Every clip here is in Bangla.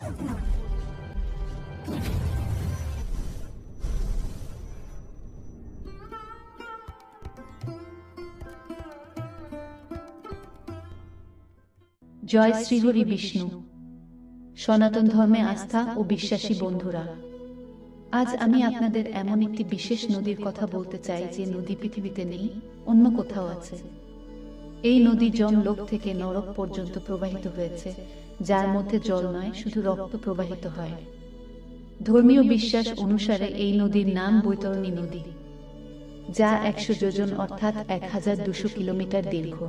জয় শ্রীহরি বিষ্ণু। সনাতন ধর্মে আস্থা ও বিশ্বাসী বন্ধুরা আজ আমি আপনাদের এমন একটি বিশেষ নদীর কথা বলতে চাই যে নদী পৃথিবীতে নেই অন্য কোথাও আছে। এই নদী জম লোক থেকে নরক পর্যন্ত প্রবাহিত হয়েছে। যার মধ্যে জল নয় শুধু রক্ত প্রবাহিত হয়। ধর্মীয় বিশ্বাস অনুসারে এই নদীর নাম বৈতরণী নদী যা একশো যোজন অর্থাৎ এক হাজার দুশো কিলোমিটার দীর্ঘ।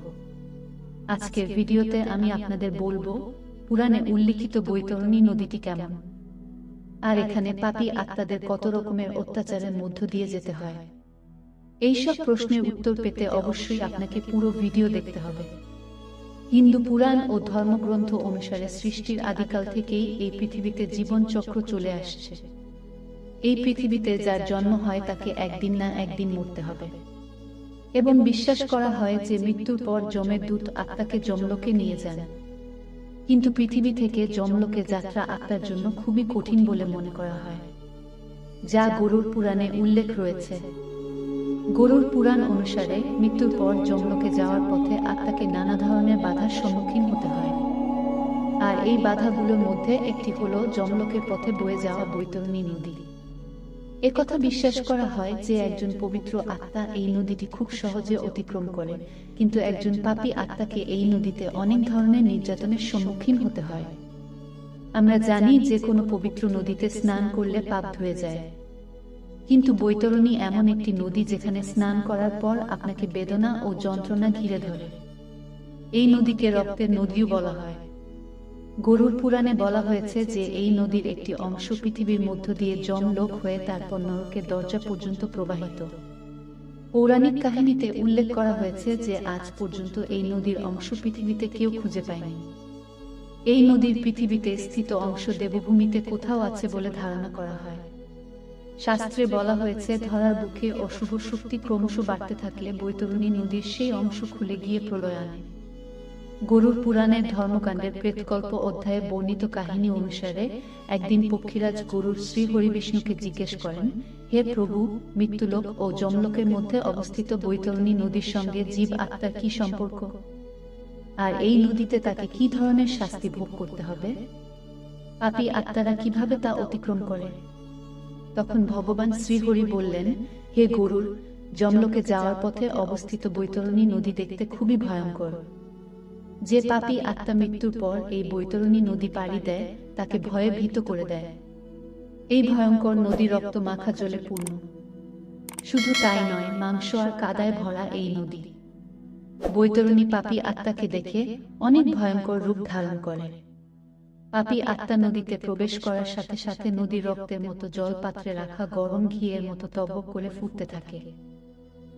আজকের ভিডিওতে আমি আপনাদের বলব পুরাণে উল্লিখিত বৈতরণী নদীটি কেমন? আর এখানে পাপী আত্মাদের কত রকমের অত্যাচারের মধ্য দিয়ে যেতে হয়? এইসব প্রশ্নের উত্তর পেতে অবশ্যই আপনাকে পুরো ভিডিও দেখতে হবে। হিন্দু পুরাণ ও ধর্মগ্রন্থ অনুসারে সৃষ্টির আদিকাল থেকেই এই পৃথিবীতে জীবন চক্র চলে আসছে। এই পৃথিবীতে যার জন্ম হয় তাকে একদিন না একদিন মরতে হবে। এবং বিশ্বাস করা হয় যে মৃত্যুর পর যমের দূত আত্মাকে যমলোকে নিয়ে যান। কিন্তু পৃথিবী থেকে যমলোকে যাত্রা আত্মার জন্য খুবই কঠিন বলে মনে করা হয়। যা গরুর পুরাণে উল্লেখ রয়েছে। গরুর পুরাণ অনুসারে মৃত্যুর পর যমলোকে যাওয়ার পথে আত্মাকে নানা ধরনের বাধার সম্মুখীন হতে হয়। আর এই বাধাগুলোর মধ্যে একটি হলো যমলোকের পথে বয়ে যাওয়া বৈতরণী নদী। একথা বিশ্বাস করা হয় যে একজন পবিত্র আত্মা এই নদীটি খুব সহজে অতিক্রম করে, কিন্তু একজন পাপী আত্মাকে এই নদীতে অনেক ধরনের নির্যাতনের সম্মুখীন হতে হয়। আমরা জানি যে কোনো পবিত্র নদীতে স্নান করলে পাপ ধুয়ে যায়। কিন্তু বৈতরণী এমন একটি নদী যেখানে স্নান করার পর আপনাকে বেদনা ও যন্ত্রণা ঘিরে ধরে। এই নদীকে রক্তের নদীও বলা হয়। গরুর পুরাণে বলা হয়েছে যে এই নদীর একটি অংশ পৃথিবীর মধ্য দিয়ে জম লোক হয়ে তারপর নরকের দরজা পর্যন্ত প্রবাহিত। পৌরাণিক কাহিনীতে উল্লেখ করা হয়েছে যে আজ পর্যন্ত এই নদীর অংশ পৃথিবীতে কেউ খুঁজে পায়নি। এই নদীর পৃথিবীতে স্থিত অংশ দেবভূমিতে কোথাও আছে বলে ধারণা করা হয়। শাস্ত্রে বলা হয়েছে, ধরার বুকে অশুভ শক্তি ক্রমশ বাড়তে থাকলে বৈতরণী নদীর সেই অংশ খুলে গিয়ে প্রলয় আনে। গরুর পুরাণের ধর্মকাণ্ডের প্রেতকল্প অধ্যায়ে বর্ণিত কাহিনী অনুসারে একদিন পক্ষীরাজ গরুর শ্রী হরিবিষ্ণুকে জিজ্ঞেস করেন, হে প্রভু, মৃত্যুলোক ও যমলোকের মধ্যে অবস্থিত বৈতরণী নদীর সঙ্গে জীব আত্মার কি সম্পর্ক? আর এই নদীতে তাকে কি ধরনের শাস্তি ভোগ করতে হবে? পাপী আত্মারা কীভাবে তা অতিক্রম করে? তখন ভগবান শ্রীহরি বললেন, হে গরুর, যমলোকে যাওয়ার পথে অবস্থিত বৈতরণী নদী দেখতে খুবই ভয়ঙ্কর। যে পাপী আত্মা মৃত্যুর পর এই বৈতরণী নদী পাড়ি দেয়, তাকে ভয়ে ভীত করে দেয়। এই ভয়ঙ্কর নদী রক্ত মাখা জলে পূর্ণ। শুধু তাই নয়, মাংস আর কাদায় ভরা এই নদী। বৈতরণী পাপী আত্মাকে দেখে অনেক ভয়ঙ্কর রূপ ধারণ করে। পাপী আত্মা নদীতে প্রবেশ করার সাথে সাথে নদীর রক্তের মতো জল পাত্রে রাখা গরম ঘিয়ের মতো তবক করে ফুটতে থাকে।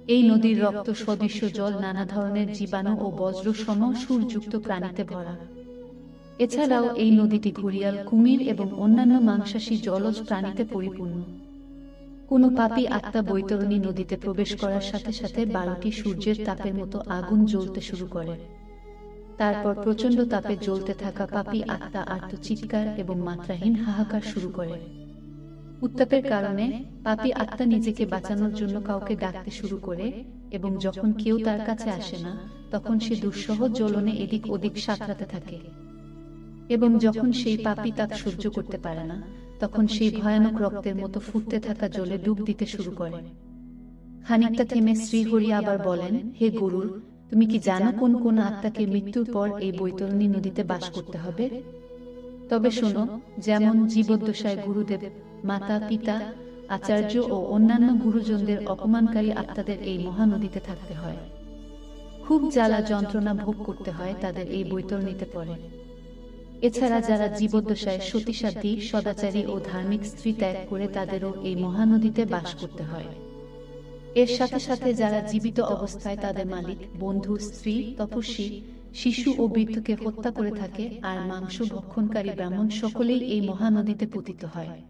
এই নদীর রক্ত সদৃশ্য জল নানা ধরনের জীবাণু ও বজ্র সম সুরযুক্ত প্রাণীতে ভরা। এছাড়াও এই নদীটি ঘুরিয়াল কুমির এবং অন্যান্য মাংসাশী জলজ প্রাণীতে পরিপূর্ণ। কোনো পাপী আত্মা বৈতরণী নদীতে প্রবেশ করার সাথে সাথে বারোটি সূর্যের তাপের মতো আগুন জ্বলতে শুরু করে। তারপর প্রচণ্ড তাপে জ্বলতে থাকা পাপী আত্মা আর্ত চিৎকার এবং মাত্রাহীন হাহাকার শুরু করে। উত্তাপের কারণে পাপী আত্মা নিজেকে বাঁচানোর জন্য কাউকে ডাকতে শুরু করে এবং যখন কেউ তার কাছে আসে না, তখন সে দুঃসহ জ্বলনে এদিক ওদিক সাঁতরাতে থাকে। এবং যখন সেই পাপী তাপ সহ্য করতে পারে না, তখন সেই ভয়ানক রক্তের মতো ফুটতে থাকা জলে ডুব দিতে শুরু করে। খানিকটা থেমে শ্রীহরি আবার বলেন, হে গরুর তুমি কি জানো কোন কোন আত্মাকে মৃত্যুর পর এই বৈতরণী নদীতে বাস করতে হবে? তবে শোনো যেমন জীবদ্দশায় গুরুদেব মাতা পিতা আচার্য ও অন্যান্য গুরুজনদের অপমানকারী আত্মাদের এই মহানদীতে থাকতে হয়। খুব জ্বালা যন্ত্রণা ভোগ করতে হয় তাদের এই বৈতরণীতে পড়ে। এছাড়া যারা জীবদ্দশায় সতীসাধ্যী সদাচারী ও ধার্মিক স্ত্রী ত্যাগ করে তাদেরও এই মহানদীতে বাস করতে হয়। এর সাথে সাথে যারা জীবিত অবস্থায় তাদের মালিক, বন্ধু, স্ত্রী, তপস্বী, শিশু ও বৃদ্ধকে হত্যা করে থাকে আর মাংস ভক্ষণকারী ব্রাহ্মণ সকলেই এই মহানদীতে পতিত হয়।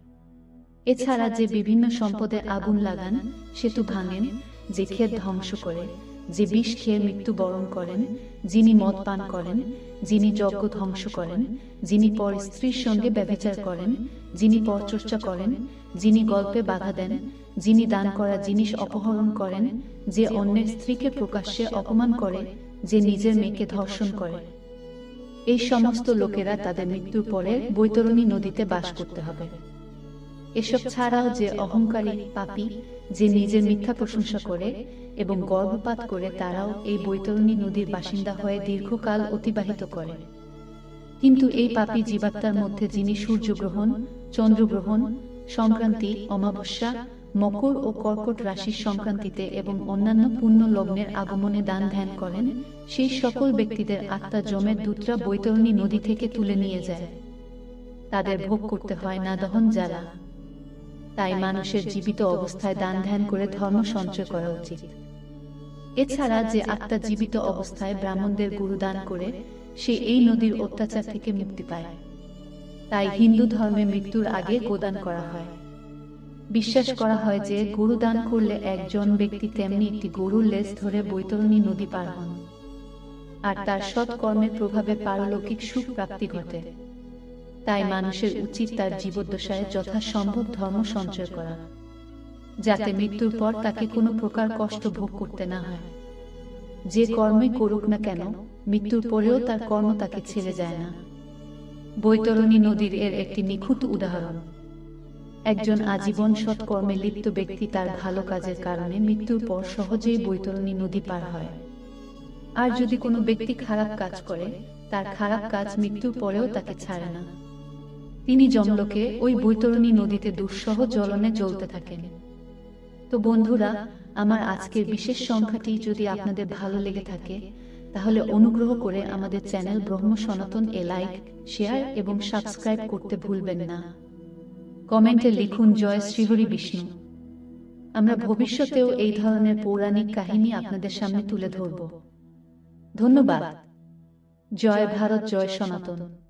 এছাড়া যে বিভিন্ন সম্পদে আগুন লাগান, সেতু ভাঙেন, যে ক্ষেত ধ্বংস করে। যে বিষ খেয়ে মৃত্যুবরণ করেন, যিনি মদ পান করেন, যিনি যজ্ঞ ধ্বংস করেন, যিনি পর স্ত্রীর সঙ্গে ব্যভিচার করেন, যিনি পরচর্চা করেন, যিনি গল্পে বাধা দেন, যিনি দান করা জিনিস অপহরণ করেন, যে অন্যের স্ত্রীকে প্রকাশ্যে অপমান করে, যে নিজের মেয়েকে ধর্ষণ করে। এই সমস্ত লোকেরা তাদের মৃত্যুর পরে বৈতরণী নদীতে বাস করতে হবে। এসব ছাড়াও যে অহংকারী পাপী, যে নিজের মিথ্যা প্রশংসা করে এবং গর্ভপাত করে তারাও এই বৈতরণী নদীর বাসিন্দা হয়ে দীর্ঘকাল অতিবাহিত করে। কিন্তু এই পাপী জীবাত্মার মধ্যে যিনি সূর্যগ্রহণ, চন্দ্রগ্রহণ, সংক্রান্তি, অমাবস্যা, মকর ও কর্কট রাশির সংক্রান্তিতে এবং অন্যান্য পুণ্য লগ্নের আগমনে দান ধ্যান করেন, সেই সকল ব্যক্তিদের আত্মা জমের দূতরা বৈতরণী নদী থেকে তুলে নিয়ে যায়। তাদের ভোগ করতে হয় না দহন জ্বালা তাই মানুষের জীবিত অবস্থায় দান ধ্যান করে ধর্ম সঞ্চয় করা উচিত। এছাড়া যে আত্মা জীবিত অবস্থায় ব্রাহ্মণদের গুরুদান করে সে এই নদীর অত্যাচার থেকে মুক্তি পায়। তাই হিন্দু ধর্মে মৃত্যুর আগে গোদান করা হয়। বিশ্বাস করা হয় যে গরু দান করলে একজন ব্যক্তি তেমনি একটি গরুর লেজ ধরে বৈতরণী নদী পার হন। আর তার সৎকর্মের প্রভাবে পারলৌকিক সুখ প্রাপ্তি ঘটে। তাই মানুষের উচিত তার জীবদ্দশায় যথাসম্ভব ধর্ম সঞ্চয় করা, যাতে মৃত্যুর পর তাকে কোনো প্রকার কষ্ট ভোগ করতে না হয়। যে কর্মই করুক না কেন, মৃত্যুর পরেও তার কর্ম তাকে ছেড়ে যায় না। বৈতরণী নদীর এর একটি নিখুঁত উদাহরণ। একজন আজীবন সৎকর্মে লিপ্ত ব্যক্তি তার ভালো কাজের কারণে মৃত্যুর পর সহজেই বৈতরণী নদী পার হয়। আর যদি কোনো ব্যক্তি খারাপ কাজ করে, তার খারাপ কাজ মৃত্যুর পরেও তাকে ছাড়ে না। তিনি জমলোকে ওই বৈতরণী নদীতে দুঃসহ জ্বলনে জ্বলতে থাকেন। তো বন্ধুরা, আমার আজকের বিশেষ সংখ্যাটি যদি আপনাদের ভালো লেগে থাকে, তাহলে অনুগ্রহ করে আমাদের চ্যানেল ব্রহ্ম সনাতন এ লাইক, শেয়ার এবং সাবস্ক্রাইব করতে ভুলবেন না। কমেন্টে লিখুন জয় শ্রীহরি বিষ্ণু। আমরা ভবিষ্যতেও এই ধরনের পৌরাণিক কাহিনী আপনাদের সামনে তুলে ধরব। ধন্যবাদ। জয় ভারত, জয় সনাতন।